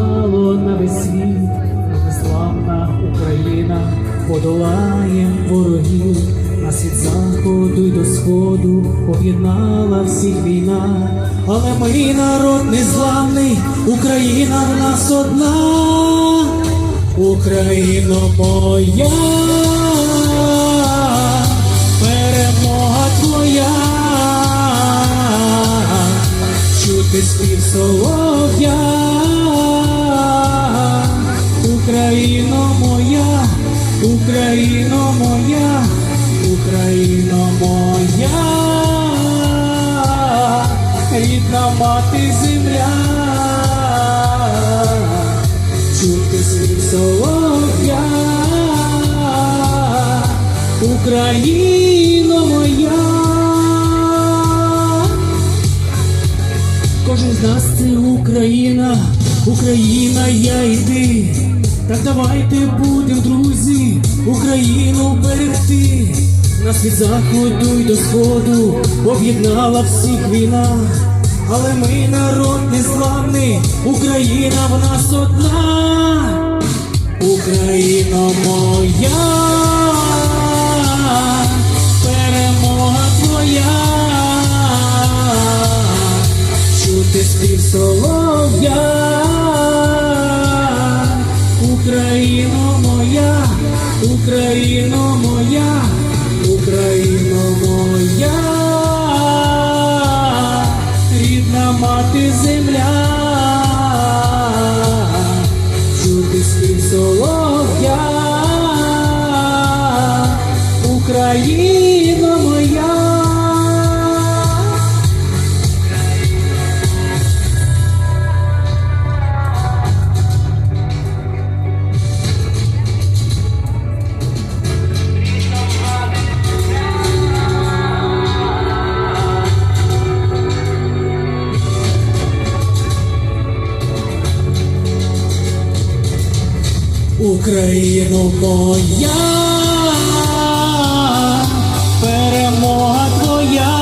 гучало на весь світ, славна Україна, подолаєм ворогів, на світ заходу й до сходу об'єднала всіх війна, але мій народ незламний, Україна в нас одна, Україна моя, перемога твоя, чути спів соло. Україно моя, Україно моя, рідна мати земля, чути спів солов'я, Україно моя. Кожен з нас це Україна, Україна, я ти. Так давайте будем, друзі, Україну берегти. Нас від заходу й до сходу об'єднала всіх війна. Але ми народ незламний, Україна в нас одна. Україно моя, перемога твоя, чути спів солов'я, Україно моя, Україно моя, Україно моя, рідна мати земля. Чути спів солов'я, Україна Україно моя, перемога твоя,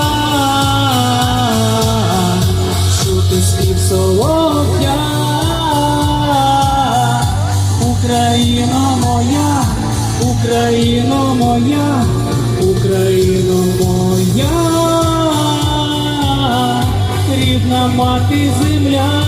чути спів солов'я, Україно моя, Україно моя, Україно моя, рідна мати земля